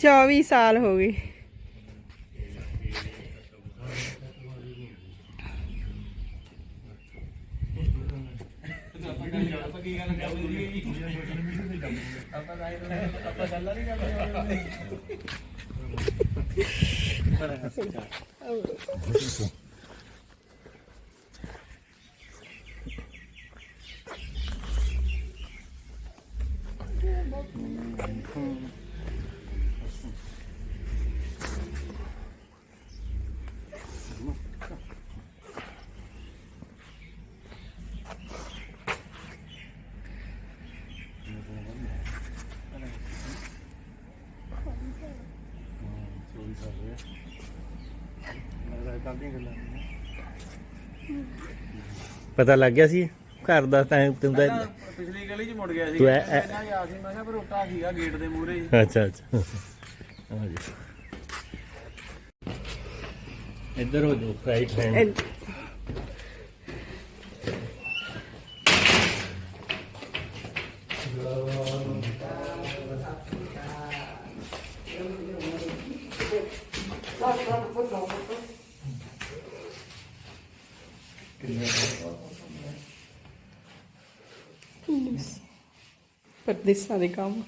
चौबीस साल हो गए 24 ਸਾਲ ਹੋ ਗਏ ਪਤਾ ਲੱਗ ਗਿਆ ਸੀ ਘਰ ਦਾ ਤਾਂ ਤੂੰ ਤਾਂ ਪਿਛਲੀ ਗਲੀ 'ਚ ਮੁੜ ਗਿਆ ਸੀ। ਤੂੰ ਐ- ਐ- ਇਹਨਾਂ ਗਿਆ ਸੀ ਮੈਂ ਕਿਹਾ ਪਰ ਉੱਟਾ ਸੀਗਾ ਗੇਟ ਦੇ ਮੂਹਰੇ ਹੀ। ਅੱਛਾ ਅੱਛਾ। ਹਾਂ ਜੀ। ਇੱਧਰ ਹੋ ਜਾਓ ਰਾਈਟ ਹੈਂਡ ਪਰਦੇਸਾਂ ਦੇ ਕੰਮ।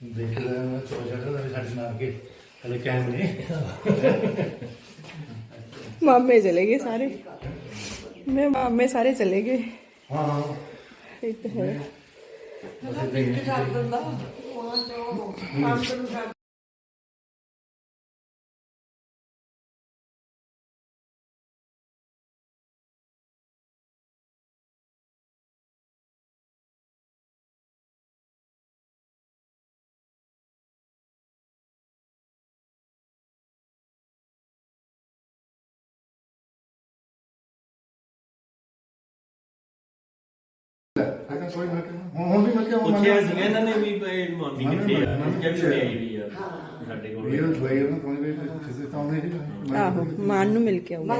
ਦੇਖਦਾ ਮੈਂ ਸੋਚਿਆ ਕਿ ਸਾਡੇ ਨਾਲ ਕੇ ਹਲੇ ਕੈਮਰੇ ਮਾਮੇ ਚਲੇ ਗਏ ਸਾਰੇ। ਮੈਂ ਮਾਮੇ ਸਾਰੇ ਚਲੇ ਗਏ। ਹਾਂ ਹਾਂ। ਇੱਕ ਹੈ ਅਗਾ ਕੋਈ ਨਾ ਹੁਣ ਹੁਣ ਵੀ ਮੈਂ ਕਿਹਾ ਪੁੱਛਿਆ ਸੀਗਾ ਇਹਨਾਂ ਨੇ ਵੀ ਇਹ ਮੰਮੀ ਕਿੱਥੇ ਆ? ਕਿਹਾ ਵੀ ਨਹੀਂ ਆਈ ਵੀ ਆ ਸਾਡੇ ਕੋਲ। ਇਹ ਦਵਾਈ ਉਹਨਾਂ ਕੋਈ ਵੀ ਕਿਸੇ ਤਾਂ ਨਹੀਂ ਆਹੋ ਮਾਨ ਨੂੰ ਮਿਲ ਕੇ ਆਉਂਗਾ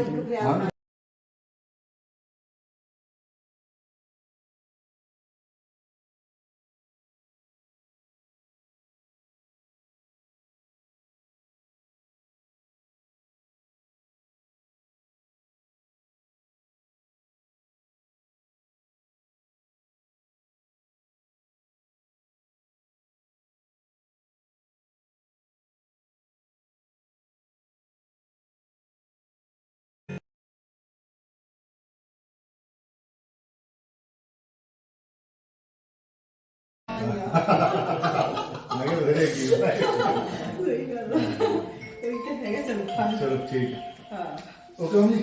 ਮੈਂ ਕਿਹਾ ਵਧੇਰੇ ਕੀ ਚਲੋ ਠੀਕ ਹਾਂ। ਓਕੇ ਜੀ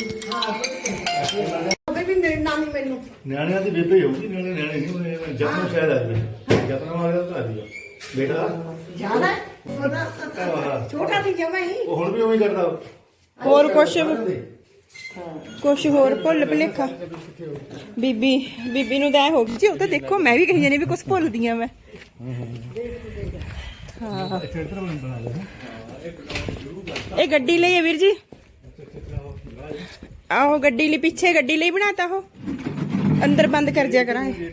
ਨਿਆਣਿਆਂ ਦੀ ਬੇਬੇ ਹੋਊਗੀ ਨਿਆਣੇ ਨਿਆਣੇ ਨਹੀਂ ਹੋਣੇ ਜਪਨੋਂ ਸ਼ਾਇਦ ਆ ਜਾਵੇ ਜਪਨੋਂ ਵਾਲੇ ਦਾ ਆ ਦਿਆ ਬੇਟਾ ਜ਼ਿਆਦਾ ਉਹਦਾ ਛੋਟਾ ਸੀ ਜਮਾ ਹੀ ਉਹ ਹੁਣ ਵੀ ਉਵੇਂ ਹੀ ਕਰਦਾ। ਹੋਰ ਕੁਛ? ਕੁਛ ਹੋਰ ਭੁੱਲ ਭੁਲੇਖਾ। ਬੀਬੀ ਬੀਬੀ ਨੂੰ ਤਾਂ ਹੋ ਗਈ ਜੀ ਉਹ ਤਾਂ ਦੇਖੋ ਮੈਂ ਵੀ ਕਹੀ ਜਾਨੀ ਵੀ ਕੁਛ ਭੁੱਲਦੀ ਆ ਮੈਂ। ਹਾਂ। ਇਹ ਗੱਡੀ ਲਈ ਹੈ ਵੀਰ ਜੀ। ਆਹੋ ਗੱਡੀ ਲਈ ਪਿੱਛੇ ਗੱਡੀ ਲਈ ਬਣਾਤਾ ਉਹ। ਅੰਦਰ ਬੰਦ ਕਰ ਜਿਆ ਕਰਾਂਗੇ।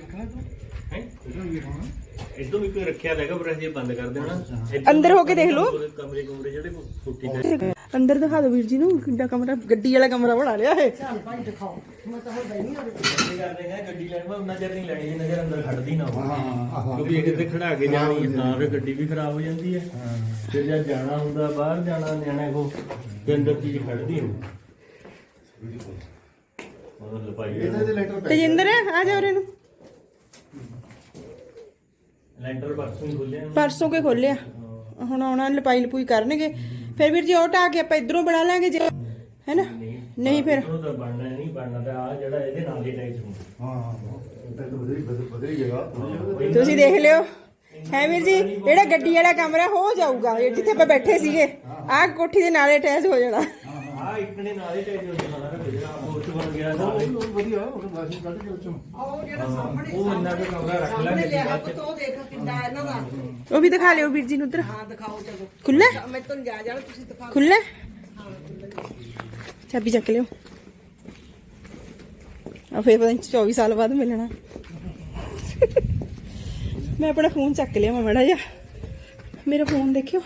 ਇਦੋਂ ਵੀ ਕੋਈ ਰੱਖਿਆ ਹੈਗਾ ਪਰ ਅਸੀਂ ਬੰਦ ਕਰ ਦੇਣਾ। ਅੰਦਰ ਹੋ ਕੇ ਦੇਖ ਲਓ। ਕਮਰੇ ਕਮਰੇ ਜਿਹੜੇ ਫੁੱਟੀ ਅੰਦਰ ਦਿਖਾ ਦਿਓ ਵੀਰ ਜੀ ਨੂੰ ਕਿੱਡਾ ਕਮਰਾ ਗੱਡੀ ਵਾਲਾ ਕਮਰਾ ਬਣਾ ਲਿਆ ਇਹ। ਚੱਲ ਭਾਈ ਦਿਖਾਓ। ਮੈਂ ਤਾਂ ਹੁਣ ਬੈਣੀ ਆ ਕੀ ਕਰਦੇ ਨੇ? ਗੱਡੀ ਲੈਣ ਮੈਂ ਉਹਨਾਂ ਚਿਰ ਨਹੀਂ ਲੈਣੀ ਜਿੰਨਾ ਚਿਰ ਅੰਦਰ ਖੜਦੀ ਨਾ ਹੋਵੇ। ਹਾਂ ਕਿਉਂਕਿ ਇਹ ਕਿਤੇ ਖੜਾ ਕੇ ਜਾਣੀ ਹਾਂ। ਫਿਰ ਗੱਡੀ ਵੀ ਖਰਾਬ ਹੋ ਜਾਂਦੀ ਹੈ। ਫਿਰ ਜਦ ਜਾਣਾ ਹੁੰਦਾ ਬਾਹਰ ਜਾਣਾ ਨਿਆਣੇ ਕੋ ਤੇ ਅੰਦਰ ਚੀਜ਼ ਖੜਦੀ ਨਹੀਂ ਉਹ ਲਪਾਈ ਇਹਦੇ ਦੇ ਲੈਟਰ ਤੇਜਿੰਦਰ ਆ ਜਾ ਉਰੇ ਨੂੰ। ਲੈਂਟਰ ਪਰਸੋਂ ਹੀ ਖੁੱਲਿਆ ਪਰਸੋਂ ਕੇ ਖੋਲਿਆ ਹੁਣ ਆਉਣਾ ਲਪਾਈ ਲਪੂਈ ਕਰਨਗੇ। ਫਿਰ ਵੀਰ ਜੀ ਉਹ ਢਾ ਕੇ ਆਪਾਂ ਇਧਰੋਂ ਬਣਾ ਲਾਂਗੇ ਜੇ ਹੈਨਾ ਨਹੀਂ ਫਿਰ। ਉਹ ਤਾਂ ਬਣਨਾ ਨਹੀਂ ਬਣਨਾ ਤਾਂ ਆ ਜਿਹੜਾ ਇਹਦੇ ਨਾਲ ਹੀ ਟੈਚ ਹੁੰਦਾ ਹਾਂ ਹਾਂ ਤਾਂ ਵਧੇਰੀ ਵਧੇਰੀ ਜਗ੍ਹਾ। ਤੁਸੀਂ ਦੇਖ ਲਿਓ। ਹੈ ਵੀਰ ਜੀ ਜਿਹੜਾ ਗੱਡੀ ਵਾਲਾ ਕਮਰਾ ਹੋ ਜਾਊਗਾ ਜਿੱਥੇ ਆਪਾਂ ਬੈਠੇ ਸੀਗੇ ਆਹ ਕੋਠੀ ਦੇ ਨਾਲੇ ਅਟੈਚ ਹੋ ਜਾਣਾ। ਆ ਇੱਕ ਨੇ ਨਾਲ ਹੀ ਟੈਚ ਹੋ ਜਾਣਾ ਨਾ ਜਿਹੜਾ ਪੋਸਟ ਬਣ ਗਿਆ ਨਾ ਉਹ ਵਧੀਆ ਉਹ ਵਾਸ਼ਿੰਗ ਕੱਢ ਕੇ ਉੱਚੋਂ ਉਹ ਜਿਹੜਾ ਸਾਹਮਣੇ ਉਹ ਇੰਨਾ ਕੁ ਕਮਰਾ ਰੱਖ ਸਾਹਮਣੇ ਲਾਂਗੇ ਲਿਆ ਬਾਅਦ ਚ ਪੁੱਤ ਉਹ ਦੇਖ ਕਿੰਨਾ ਇਹਨਾਂ ਦਾ। ਉਹ ਵੀ ਦਿਖਾ ਲਿਓ ਵੀਰ ਜੀ ਨੂੰ ਉਧਰ। ਹਾਂ ਦਿਖਾਓ ਚਲੋ। ਖੁੱਲਾ ਮੈਂ ਤੁਹਾਨੂੰ ਜਾ ਜਾਣਾ ਤੁਸੀਂ ਦਿਖਾ ਖੁੱਲਾ ਚਾਬੀ ਚੱਕ ਲਿਓ। ਆ ਫਿਰ ਪਤਾ ਨਹੀਂ 24 ਸਾਲ ਬਾਅਦ ਮਿਲਣਾ। ਮੈਂ ਆਪਣਾ ਫੋਨ ਚੱਕ ਲਿਆ ਮੜਾ ਜਾ ਮੇਰਾ ਫੋਨ ਦੇਖਿਓ।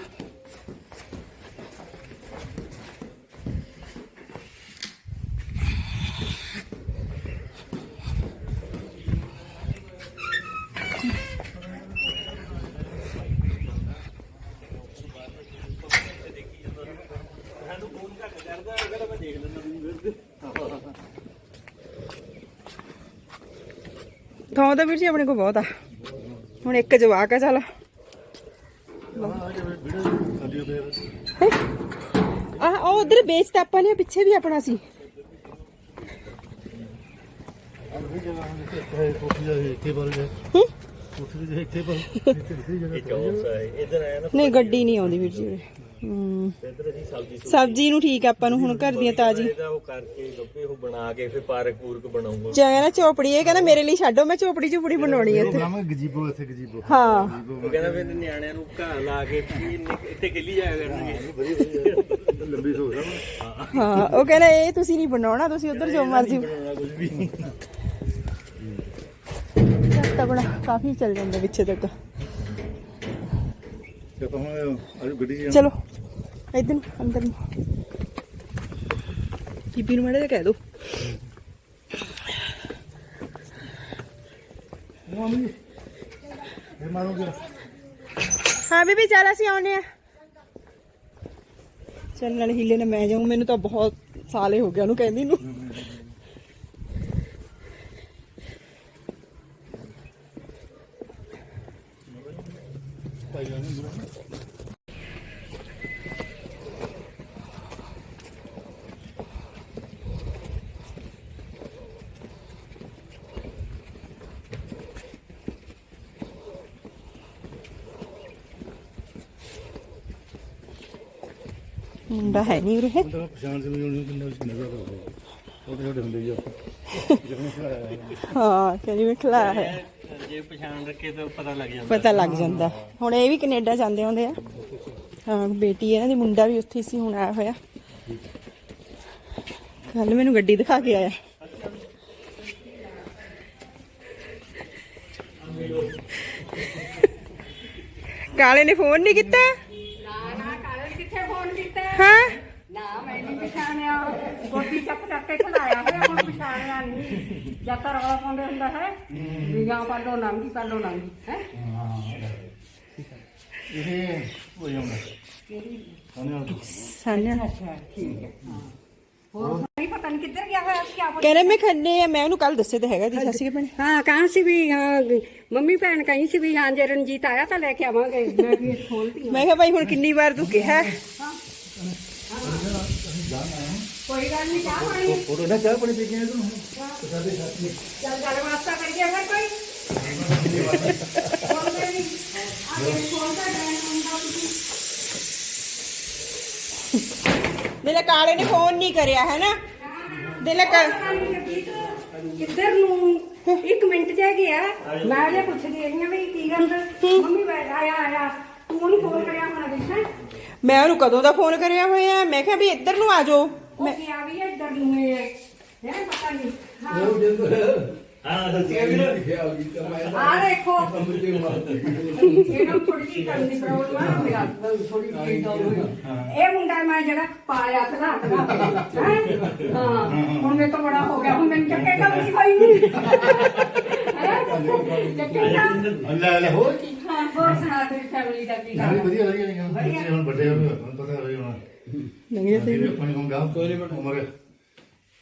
ਥਾਂ ਤਾਂ ਵੀਰ ਜੀ ਆਪਣੇ ਕੋਲ ਬਹੁਤ ਆ। ਹੁਣ ਇੱਕ ਜਵਾਕ ਆ ਚੱਲ। ਆ ਉਹ ਉਧਰ ਵੇਚਤਾ ਆਪਾਂ ਨੇ ਪਿੱਛੇ ਵੀ ਆਪਣਾ ਸੀ। ਦਾ ਹੂੰ? ਨਹੀਂ, ਗੱਡੀ ਨਹੀਂ ਆਉਂਦੀ ਵੀਰ ਜੀ। ਸਬਜ਼ੀ ਨੂੰ ਠੀਕ ਆਪਾਂ ਨੂੰ ਹੁਣ ਘਰ ਦੀਆਂ ਤਾਜ਼ੀ। ਉਹ ਕਰਕੇ ਗੱਪੇ ਉਹ ਬਣਾ ਕੇ ਫਿਰ ਪਾਰਕ ਪੂਰਕ ਬਣਾਉਂਗਾ ਚਾਹੇ ਨਾ ਚੋਪੜੀ, ਇਹ ਕਹਿੰਦਾ ਮੇਰੇ ਲਈ ਛੱਡੋ, ਮੈਂ ਚੋਪੜੀ ਚੋਪੜੀ ਬਣਾਉਣੀ ਹੈ ਇੱਥੇ। ਬਣਾਵਾਂਗੇ ਗਜੀਬੋ ਇੱਥੇ ਗਜੀਬੋ ਹਾਂ। ਉਹ ਕਹਿੰਦਾ ਫਿਰ ਨਿਆਣਿਆਂ ਨੂੰ ਘਾਹ ਲਾ ਕੇ ਇੱਥੇ ਖੇਲੀ ਜਾਇਆ ਕਰਨਗੇ ਲੰਬੀ ਸੋਚ ਹਾਂ, ਉਹ ਕਹਿੰਦਾ, ਇਹ ਤੁਸੀਂ ਨਹੀਂ ਬਣਾਉਣਾ, ਤੁਸੀਂ ਉਧਰ ਜੋ ਮਰਜ਼ੀ ਬਣਾਉਣਾ ਕੁਝ ਵੀ ਬੜਾ ਕਾਫੀ ਚੱਲ ਜਾਂਦਾ ਪਿੱਛੇ ਤੱਕ। ਹੁਣ ਅੱਜ ਗੱਡੀ ਚਲੋ ਇਧਰ ਨੂੰ ਅੰਦਰ ਨੂੰ। ਬੀਬੀ ਨੂੰ ਮੜੇ ਕਹਿ ਦੋ। ਮੰਮੀ ਇਹ ਮਾਰੋਗੇ ਹਾਂ ਬੀਬੀ ਚੱਲ ਅਸੀਂ ਆਉਨੇ ਆ ਚੱਲ ਨਾਲ ਹੀਲੇ ਨੇ ਮੈਂ ਜਾਊਂ ਮੈਨੂੰ ਤਾਂ ਬਹੁਤ ਸਾਲੇ ਹੋ ਗਿਆ ਉਹਨੂੰ ਕਹਿੰਦੀ ਨੂੰ। ਮੁੰਡਾ ਹੈ ਨਹੀਂ ਉਰੇ। ਉਹ ਤਾਂ ਪਛਾਣ ਚ ਨਹੀਂ ਆਉਣੀ ਕਿੰਨਾ ਨਜ਼ਰ ਆਉਂਦਾ ਉਹਦੇ ਛੋਟੇ ਹੁੰਦੇ ਜੀ ਜਿਵੇਂ ਹਾਂ ਕਹਿੰਦੀ ਮੈਂ ਖਿਲਾਇਆ ਹੈ। ਜੇ ਪਛਾਣ ਰੱਖੇ ਤਾਂ ਪਤਾ ਲੱਗ ਜਾਂਦਾ। ਪਤਾ ਲੱਗ ਜਾਂਦਾ। ਹੁਣ ਇਹ ਵੀ ਕੈਨੇਡਾ ਜਾਂਦੇ ਆਉਂਦੇ ਆ। ਹਾਂ ਬੇਟੀ ਇਹਨਾਂ ਦੀ ਮੁੰਡਾ ਵੀ ਉੱਥੇ ਸੀ ਹੁਣ ਆਇਆ ਹੋਇਆ। ਕੱਲ ਮੈਨੂੰ ਗੱਡੀ ਦਿਖਾ ਕੇ ਆਇਆ। ਕਾਲੇ ਨੇ ਫੋਨ ਨਹੀਂ ਕੀਤਾ? ਹਾਂ? ਨਾ ਮੈਂ ਨਹੀਂ ਪਛਾਣਿਆ ਗੋਦੀ ਚੱਕ ਚੱਕ ਕੇ ਖਲਾਇਆ ਹੋਇਆ ਹੁਣ ਪਛਾਣਿਆ ਨਹੀਂ ਜਾਂ ਤਾਂ ਰੌਲਾ ਪਾਉਂਦੇ ਹੁੰਦਾ ਹੈ ਵੀ ਜਾਂ ਪਾਲੋ ਨੰਗੀ ਪਾਲੋ ਨੰਗੀ ਹੈ ਇਹ ਹੋ ਜਾਂਦਾ ਉਹਨੇ ਸਾਨਿਆ। ਅੱਛਾ ਠੀਕ ਹੈ ਹਾਂ ਹੋਰ ਨਹੀਂ ਪਤਾ ਨਹੀਂ ਕਿੱਧਰ ਗਿਆ ਹੋਇਆ ਸੀ ਆਪ ਕਹਿੰਦੇ ਮੈਂ ਖੰਨੇ ਆ ਮੈਂ ਉਹਨੂੰ ਕੱਲ ਦੱਸੇ ਤੇ ਹੈਗਾ ਜੀ ਸੱਸੀ ਕੇ ਭੈਣੇ। ਹਾਂ ਕਹਾਂ ਸੀ ਵੀ ਹਾਂ ਮੰਮੀ ਭੈਣ ਕਹੀ ਸੀ ਵੀ ਹਾਂ ਜੇ ਰਣਜੀਤ ਆਇਆ ਤਾਂ ਲੈ ਕੇ ਆਵਾਂਗੇ। ਮੈਂ ਵੀ ਖੋਲਦੀ ਮੈਂ ਕਿਹਾ ਭਾਈ ਹੁਣ ਕਿੰਨੀ ਵਾਰ ਤੂੰ ਕਿਹਾ? ਕੋਈ ਗੱਲ ਨਹੀਂ ਚਾਹ ਪਾਣੀ। ਫੋਟੋ ਨਾ ਚਾਹ ਪਣੀ ਪੀ ਕੇ ਤੂੰ। ਚੱਲ ਗੱਲ ਵਾਸਤਾ ਕਰੀਏ ਫਿਰ ਕੋਈ। ਫੋਨ ਕਰੀ ਆ ਮੇਰੇ ਫੋਨ ਦਾ ਡਰਾਈਵ ਹੁੰਦਾ ਤੁਸੀਂ। ਮੇਰੇ ਕਾਲੇ ਨੇ ਫੋਨ ਨਹੀਂ ਕਰਿਆ ਹੈ ਨਾ ਦਿਲ ਕਰ ਕਿੱਧਰ ਨੂੰ? ਇੱਕ ਮਿੰਟ ਜਾ ਗਿਆ ਮੈਂ ਜੇ ਪੁੱਛਦੀ ਹਾਂ ਵੀ ਕੀ ਗੱਲ। ਮੰਮੀ ਬੈਠ ਆਇਆ ਆਇਆ। ਤੂੰ ਉਹਨੂੰ ਫੋਨ ਕਰਿਆ ਹੋਣਾ ਹੈ? ਮੈਂ ਉਹਨੂੰ ਕਦੋਂ ਦਾ ਫੋਨ ਕਰਿਆ ਹੋਇਆ ਮੈਂ ਕਿਹਾ ਵੀ ਇੱਧਰ ਨੂੰ ਆ ਜਾਓ। ਉਹ ਕਿਹਾ ਵੀ ਇੱਧਰ ਨੂੰ ਹੈ ਹੈ ਪਤਾ ਨਹੀਂ ਹਾਂ। ਹਾਂ ਸੱਚੀ ਵੀਰ ਆ ਦੇਖੋ। ਇਹਨਾਂ ਥੋੜੀ ਜਿਹੀ ਕਰਨ ਦੀ ਪ੍ਰੋਬਲਮ ਆ ਮੇਰਾ ਥੋੜੀ ਜਿਹੀ ਇਹ ਮੁੰਡਾ ਮੈਂ ਜਿਹੜਾ ਪਾਲਿਆ ਖਲਾ ਖਲਾ ਹਾਂ? ਹੁਣ ਮੇਰੇ ਤੋਂ ਬੜਾ ਹੋ ਗਿਆ। ਹੁਣ ਮੈਨੂੰ ਚੱਕੇਗਾ ਵੀ ਕੋਈ। ਨਹੀਂ ਹੋਰ ਕੀ? ਹਾਂ ਹੋਰ ਸੁਣਾ ਤੇਰੀ ਫੈਮਿਲੀ ਦਾ ਕੀ ਨਾਲੇ ਹਾਲ ਵਧੀਆ ਵਧੀਆ। ਨਹੀਂ ਬੱਚੇ ਹੁਣ ਵੱਡੇ ਹੋ ਗਏ ਹੁਣ ਪਤਾ ਹੋਈ ਹੁਣ। ਨਹੀਂ ਜਿਹੜੇ ਆਪਣੀ ਹੁਣ ਗਾਂ ਕੋਈ ਨਹੀਂ ਉਮਰ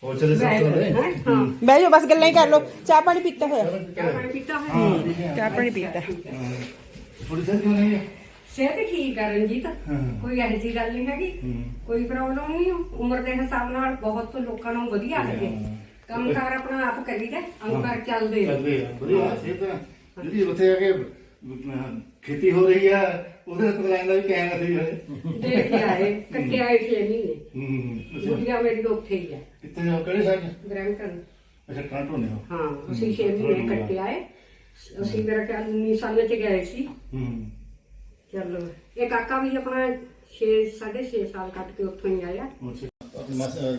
ਹੋ ਚਲੇ ਸਭ ਤੋਂ ਹੈ। ਹਾਂ। ਬਹਿ ਜਾਓ ਬਸ ਗੱਲਾਂ ਹੀ ਕਰ ਲਓ। ਚਾਹ ਪਾਣੀ ਪੀਤਾ ਹੋਇਆ। ਚਾਹ ਪਾਣੀ ਪੀਤਾ ਹੋਇਆ? ਚਾਹ ਪਾਣੀ ਪੀਤਾ। ਥੋੜੀ ਸਰ ਕਿਉਂ ਨਹੀਂ ਹੈ? ਸਿਹਤ ਠੀਕ ਹੈ ਰਣਜੀਤ। ਹਾਂ। ਕੋਈ ਇਹੋ ਜਿਹੀ ਗੱਲ ਨਹੀਂ ਹੈਗੀ। ਕੋਈ ਪ੍ਰੋਬਲਮ ਨਹੀਂ ਉਮਰ ਦੇ ਹਿਸਾਬ ਨਾਲ ਬਹੁਤ ਲੋਕਾਂ ਨੂੰ ਵਧੀਆ ਹੈਗੇ ਕੰਮ ਕਾਰ ਆਪਣਾ ਆਪ ਕਰੀਦਾ। ਅੰਗਾਰ ਚੱਲਦੇ ਆ। ਚੱਲਦੇ ਆ। ਵਧੀਆ ਸਿਹਤ ਆ। ਜਿਹੜੀ ਉੱਥੇ ਆ ਕੇ ਖੇਤੀ ਹੋ ਰਹੀ ਆ ਉਹਦੇ ਪਤਾ ਲੱਗਦਾ ਵੀ ਕਹਿਣਾ ਸੀ ਹਲੇ ਦੇਖ ਕੇ ਆਏ ਕੱਟਿਆ ਆਏ ਛੇ ਮਹੀਨੇ ਹੂੰ। ਗੁੱਡੀਆਂ ਮੇਰੀ ਤਾਂ ਉੱਥੇ ਹੀ ਆ। ਕਿੱਥੇ ਜਾ ਕਿਹੜੇ ਸਾਈਡ ਬ੍ਰੈਂਟਨ। ਅੱਛਾ ਕੰਟ ਹੋਣੇ ਹੋ ਹਾਂ ਅਸੀਂ ਛੇ ਮਹੀਨੇ ਕੱਟੇ ਆਏ ਅਸੀਂ ਮੇਰਾ ਖਿਆਲ 19 ਸਾਲ ਚ ਗਏ ਸੀ। ਹੂੰ ਚਲੋ ਇਹ ਕਾਕਾ ਵੀ ਆਪਣਾ 6 6.5 ਸਾਲ ਕੱਟ ਕੇ ਉੱਥੋਂ ਹੀ ਆਇਆ।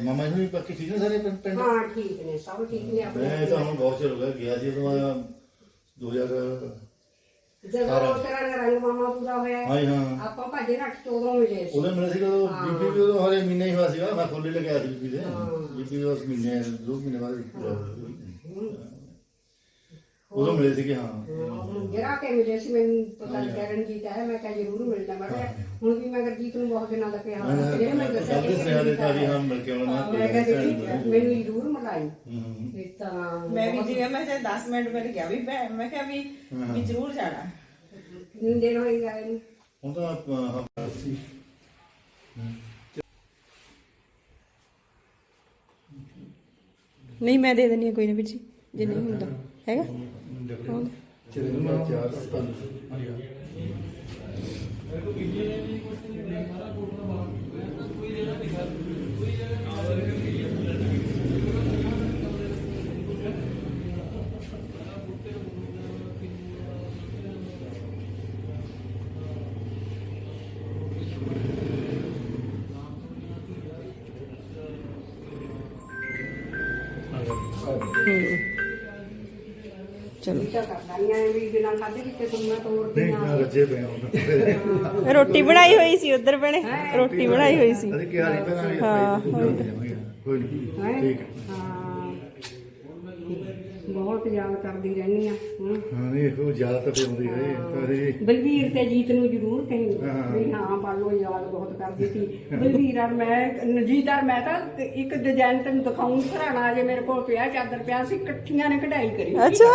ਮਾਮਾ ਜੀ ਵੀ ਪੱਕੀ ਠੀਕ ਨੇ ਸਾਰੇ ਪਿੰਡ ਹਾਂ ਠੀਕ ਨੇ ਸਭ ਠੀਕ ਨੇ ਮੈਂ ਆਪਣੇ ਤਾਂ ਹੁਣ ਬਹੁਤ ਚਿਰ ਹੋ ਗਿਆ ਗਿਆ ਸੀ ਉਦੋਂ ਆਇਆ 2000 ਜਦੋਂ ਤੇਰਾ ਰੰਗ ਮਾਮਾ ਪੂਰਾ ਹੋਇਆ। ਹਾਂ ਜੀ, ਹਾਂ। ਆਪਾਂ ਭਾਜੇ ਤੋਂ ਉਦੋਂ ਮਿਲੇ ਸੀ। ਉਹਨੇ ਮਿਲਿਆ ਸੀ ਜਦੋਂ ਬੀਬੀ ਵੀ ਉਦੋਂ ਹਰੇ ਮਹੀਨੇ ਹੀ ਹੋਇਆ ਸੀਗਾ ਮੈਂ ਫੁੱਲੇ ਲਗਾਇਆ ਸੀ ਬੀਬੀ ਦੇ। ਬੀਬੀ ਉਸ ਮਹੀਨੇ ਦੋ ਮਹੀਨੇ ਬਾਅਦ ਪੂਰਾ ਹੋਇਆ। ਉਦੋਂ ਮਿਲੇ ਸੀਗੇ ਹਾਂ। ਜਰਾ ਕੇ ਮਿਲੇ ਸੀ ਮੈਨੂੰ ਪਤਾ ਲੱਗਿਆ ਰਣਜੀਤ ਹੈ ਮੈਂ ਕਿਹਾ ਜ਼ਰੂਰ ਮਿਲਣਾ ਮੈਂ ਕਿਹਾ ਹੁਣ ਵੀ ਮੈਂ ਗੁਰਜੀਤ ਨੂੰ ਬਹੁਤ ਦਿਨਾਂ ਦਾ ਕਿਹਾ ਮੈਂ ਜਿਹੜੇ ਮੈਂ ਦੱਸਿਆ ਜਲਦੀ ਸੁਨੇਹਾ ਦਿੱਤਾ ਵੀ ਹਾਂ ਮਿਲ ਕੇ ਆਉਣਾ ਮੈਂ ਕਿਹਾ ਦੇਖੀ ਮੈਨੂੰ ਜ਼ਰੂਰ ਮਿਲਾਈ। ਹੂੰ ਇਹ ਤਾਂ ਮੈਂ ਵੀ ਜੀ ਮੈਂ ਕਿਹਾ 10 ਮਿੰਟ ਪਹਿਲੇ ਗਿਆ ਵੀ ਮੈਂ ਕਿਹਾ ਵੀ ਵੀ ਜ਼ਰੂਰ ਜਾਣਾ। ਕਿੰਨੇ ਦਿਨ ਹੋਈ ਗਏ ਨੂੰ। ਹੁਣ ਤਾਂ ਆਪਾਂ ਸੀ। ਨਹੀਂ ਮੈਂ ਦੇ ਹਾਂ ਕੋਈ ਨਾ ਵੀਰ ਜੀ ਜੇ ਨਹੀਂ ਹੁੰਦਾ। ਹੈਗਾ? ਹੋਰ। ਚਾਰ ਪੰਜ ਚਲੋ। ਤਾਂ ਕਰਦਾ ਨਹੀਂ ਐ ਵੀ ਬਿਨਾਂ ਖਾਦੇ ਕਿਤੇ ਤੁਮਨਾ ਤੋੜਦੀ ਨਹੀਂ ਨਾ। ਨਾ ਰੱਜੇ ਪਏ ਹੁਣ ਰੋਟੀ ਬਣਾਈ ਹੋਈ ਸੀ ਉਧਰ ਬਣੇ ਰੋਟੀ ਬਣਾਈ ਹੋਈ ਸੀ। ਅਸੀਂ ਕਿਹਾ ਨਹੀਂ ਪਹਿਲਾਂ ਹਾਂ, ਕੋਈ ਨਹੀਂ? ਠੀਕ ਹੈ। ਹਾਂ। ਬਹੁਤ ਯਾਦ ਕਰਦੀ ਰਹਿੰਦੀ ਆ ਹੂੰ। ਹਾਂ ਨਹੀਂ ਉਹ ਜ਼ਿਆਦਾ ਤਾਂ ਫਿਰ ਆਉਂਦੀ ਹੈ। ਤਾਂ ਬਲਵੀਰ ਤੇ ਜੀਤ ਨੂੰ ਜ਼ਰੂਰ ਕਹੀਂ। ਹਾਂ। ਵੀ ਹਾਂ ਬਾਲੋ ਯਾਦ ਬਹੁਤ ਕਰਦੀ ਸੀ। ਬਲਵੀਰ ਔਰ ਮੈਂ ਨਜੀਤ ਔਰ ਮੈਂ ਤਾਂ ਇੱਕ ਡਿਜ਼ਾਈਨ ਤੈਨੂੰ ਦਿਖਾਉਂ ਸਰਾਣਾ ਜੇ ਮੇਰੇ ਕੋਲ ਪਿਆ ਚਾਦਰ ਪਿਆ ਸੀ ਇਕੱਠੀਆਂ ਨੇ ਕਢਾਈ ਕਰੀ ਅੱਛਾ।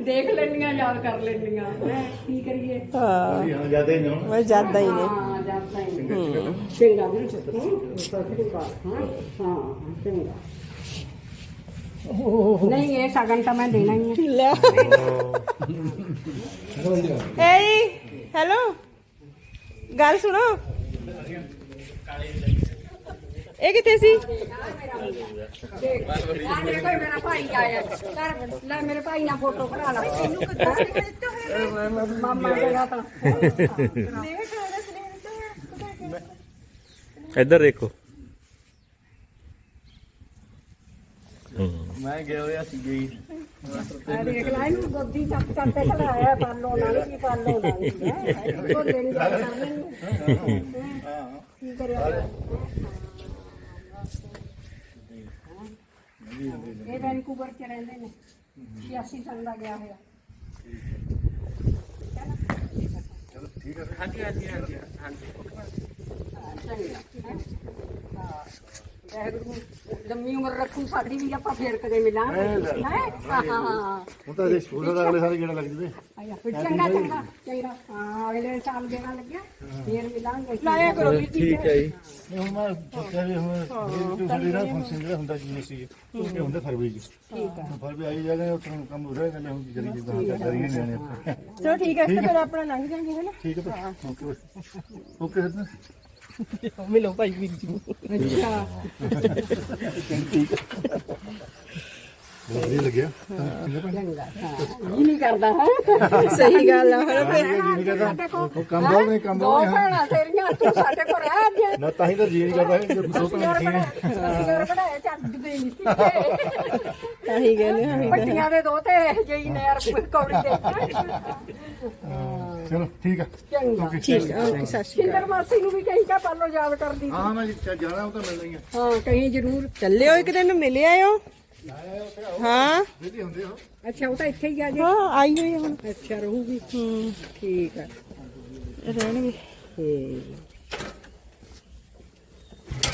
ਦੇਖ ਲੈਣੀਆਂ ਯਾਦ ਕਰ ਲੈਣੀਆਂ ਹੈਂ, ਕੀ ਕਰੀਏ? ਹਾਂ। ਜ਼ਿਆਦਾ ਹੀ ਨਹੀਂ ਮੈਂ ਜ਼ਿਆਦਾ ਹੀ ਨੇ। ਹਾਂ ਜਾਂਦਾ ਹੀ ਨਹੀਂ ਚੰਗਾ ਵੀਰ ਹੂੰ। ਸਤਿ ਸ਼੍ਰੀ ਅਕਾਲ। ਹਾਂ ਹਾਂ ਚੰਗਾ। ਨਹੀਂ ਇਹ ਸਗਨ ਤਾਂ ਮੈਂ ਦੇਣਾ ਹੀ ਹੈ ਲੈ ਏ ਹੈਲੋ ਗੱਲ ਸੁਣੋ ਇਹ ਕਿੱਥੇ ਸੀ ਆ ਦੇਖੋ ਇਹ ਮੇਰਾ ਭਾਈ ਆਇਆ ਕਰ ਲੈ ਮੇਰੇ ਭਾਈ ਨਾਲ ਫੋਟੋ ਕਰਾ ਲਾ ਮਾਮਾ ਜਗਾ ਤਾਂ ਇੱਧਰ ਦੇਖੋ ਮੈਂ ਗਿਆ ਹੋਇਆ ਸੀ ਗਈ ਆ ਦੇਖ ਲੈ ਇਹਨੂੰ ਗੋਦੀ ਚੱਕ ਚੱਕ ਕੇ ਖਲਾਇਆ ਪਾਲੋ ਨਾਲ ਕੀ ਪਾਲੋ ਨਾਲ ਹੈ। ਉਹ ਲੈਣੀ ਗੱਲ ਕਰ ਲੈਣੀ ਕੀ ਕਰਿਆ ਇਹ ਵੈਨਕੂਵਰ ਚ ਰਹਿੰਦੇ ਨੇ। 86 ਸਾਲ ਦਾ ਗਿਆ ਹੋਇਆ। ਵਾਹਿਗੁਰੂ ਲੰਮੀ ਉਮਰ ਰੱਖੂ ਸਾਡੀ ਵੀ ਆਪਾਂ ਫੇਰ ਕਦੇ ਮਿਲਾਂਗੇ। ਹੈ ਹਾਂ ਹਾਂ? ਹੁਣ ਤਾਂ ਅਸੀਂ ਸਕੂਲ ਦਾ ਅਗਲੇ ਸਾਰੇ ਜਿਹੜਾ ਲੱਗ ਜਵੇ ਆਇਆ ਫਿਰ ਚੰਗਾ ਚੰਗਾ। ਚੰਗਾ। ਹਾਂ ਅਗਲੇ ਸਾਲ ਦੇਣਾ ਲੱਗਿਆ ਫੇਰ ਮਿਲਾਂਗੇ ਲਾਇਆ ਕਰੋ ਵੀ ਠੀਕ ਹੈ ਜੀ। ਹੁਣ ਮੈਂ ਸੋਚਿਆ ਵੀ ਹੁਣ ਇਹ ਸਾਡੇ ਨਾਲ ਫੰਕਸ਼ਨ ਜਿਹੜਾ ਹੁੰਦਾ ਜੀ ਸੀ ਇਹ ਹੁੰਦਾ ਫਰਵਰੀ ਜੀ ਠੀਕ ਹੈ। ਫਰਵਰੀ ਆਈ ਜਾਗਾ ਉੱਥੇ ਨੂੰ ਕੰਮ ਹੋ ਰਿਹਾ ਗੱਲ ਹੁਣ ਕੀ ਕਰੀਏ ਤਾਂ ਕਰੀਏ ਆਪਾਂ ਚਲੋ ਠੀਕ ਹੈ ਫਿਰ ਆਪਣਾ ਲੰਘ ਜਾਾਂਗੇ ਹੈਨਾ ਠੀਕ ਹੈ ਓਕੇ ਓਕੇ ਸਰ ਮਿਲੋ ਭਾਈ ਵੀਰ ਜੀ ਨੂੰ। ਅੱਛਾ। ਬਹੁਤ ਵਧੀਆ ਲੱਗਿਆ। ਚੰਗਾ ਹਾਂ। ਇਹ ਨਹੀਂ ਕਰਦਾ ਹੈ। ਸਹੀ ਗੱਲ ਆ ਫਿਰ ਫਿਰ ਸਾਡੇ ਕੋਲ ਉਹ ਕੰਮ ਬਹੁਤ ਨਹੀਂ ਕੰਮ ਦੋ ਬਹੁਤ ਨਹੀਂ ਭੈਣਾਂ ਤੇਰੀਆਂ ਤੂੰ ਸਾਡੇ ਕੋਲ ਰਹਿ ਅੱਜ। ਨਾ ਤਾਂ ਹੀ ਤਾਂ ਜੀ ਨਹੀਂ ਕਰਦਾ ਹੈ ਜਦ ਦੋ ਤਾਂ ਅਸੀਂ ਹੋਰ ਬਣਾਏ ਚੱਜ ਦੇ ਨਹੀਂ ਸੀ ਆਹੀ ਕਹਿੰਦੇ ਹਾਂ। ਪੱਟੀਆਂ ਦੇ ਦੋ ਤੇ ਜਈ ਨੇ ਯਾਰ ਕੌੜੀ ਦੇ ਚਲੋ ਠੀਕ ਹੈ ਚੰਗਾ। ਠੀਕ ਹੈ ਓਕੇ ਸਤਿ ਸ਼੍ਰੀ ਸਿੰਦਰ ਮਾਸੀ ਨੂੰ ਵੀ ਕਹੀਂ ਕਾ ਪਾਲੋ ਯਾਦ ਕਰਦੀ। ਹਾਂ ਮੈਂ ਜਾਣਾ ਉਹ ਤਾਂ ਮਿਲਣਾ ਹੀ ਆ ਹਾਂ ਕਹੀਂ ਜ਼ਰੂਰ। ਚੱਲਿਓ ਇੱਕ ਦਿਨ ਮਿਲ ਆਇਓ। ਹਾਂ। ਵਿਹਲੇ ਹੁੰਦੇ ਹੋ। ਅੱਛਾ ਉਹ ਤਾਂ ਇੱਥੇ ਹੀ ਆ ਜੇ। ਹਾਂ ਆਈ ਹੋਈ ਆ ਹੁਣ। ਅੱਛਾ ਰਹੂਗੀ। ਹੂੰ। ਠੀਕ ਹੈ ਰਹਿਣਗੇ। ਤੇ